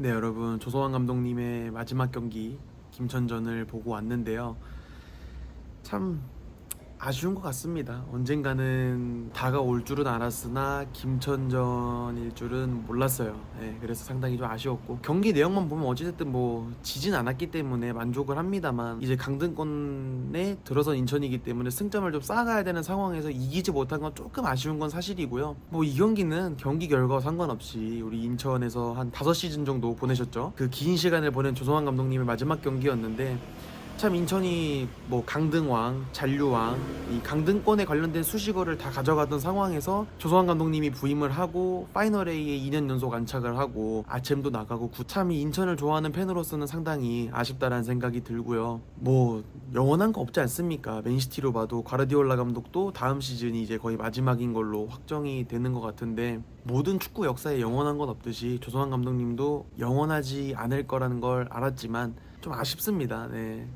네 여러분. 조성환 감독님의 마지막 경기 김천전을 보고 왔는데요. 참 아쉬운 것 같습니다. 언젠가는 다가올 줄은 알았으나 김천전일 줄은 몰랐어요. 네, 그래서 상당히 좀 아쉬웠고. 경기 내용만 보면 어찌됐든 뭐 지진 않았기 때문에 만족을 합니다만 이제 강등권에 들어선 인천이기 때문에 승점을 좀 쌓아가야 되는 상황에서 이기지 못한 건 조금 아쉬운 건 사실이고요. 뭐 이 경기는 경기 결과와 상관없이 우리 인천에서 한 5시즌 정도 보내셨죠? 그 긴 시간을 보낸 조성환 감독님의 마지막 경기였는데 참 인천이 뭐 강등왕, 잔류왕, 이 강등권에 관련된 수식어를 다 가져가던 상황에서 조성환 감독님이 부임을 하고 파이널 A에 2년 연속 안착을 하고 아챔도 나가고 구- 참이 인천을 좋아하는 팬으로서는 상당히 아쉽다라는 생각이 들고요. 뭐 영원한 거 없지 않습니까? 맨시티로 봐도 과르디올라 감독도 다음 시즌이 이제 거의 마지막인 걸로 확정이 되는 것 같은데 모든 축구 역사에 영원한 건 없듯이 조성환 감독님도 영원하지 않을 거라는 걸 알았지만 좀 아쉽습니다. 네.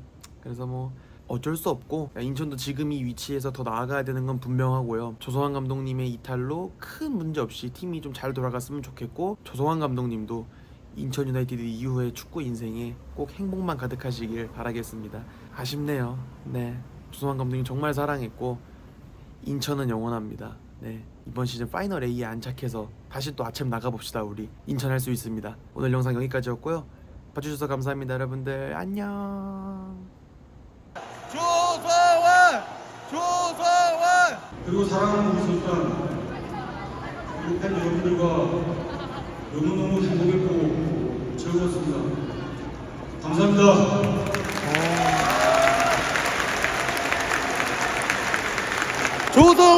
그래서 뭐 어쩔 수 없고 인천도 지금 이 위치에서 더 나아가야 되는 건 분명하고요. 조성환 감독님의 이탈로 큰 문제 없이 팀이 좀 잘 돌아갔으면 좋겠고 조성환 감독님도 인천 유나이티드 이후의 축구 인생에 꼭 행복만 가득하시길 바라겠습니다. 아쉽네요. 네. 조성환 감독님 정말 사랑했고 인천은 영원합니다. 네. 이번 시즌 파이널 A에 안착해서 다시 또 아침 나가봅시다 우리 인천 할 수 있습니다. 오늘 영상 여기까지였고요. 봐주셔서 감사합니다 여러분들 안녕 사랑하고 있었던 우리 팬 여러분들과 너무너무 행복했고 즐거웠습니다. 감사합니다. 조도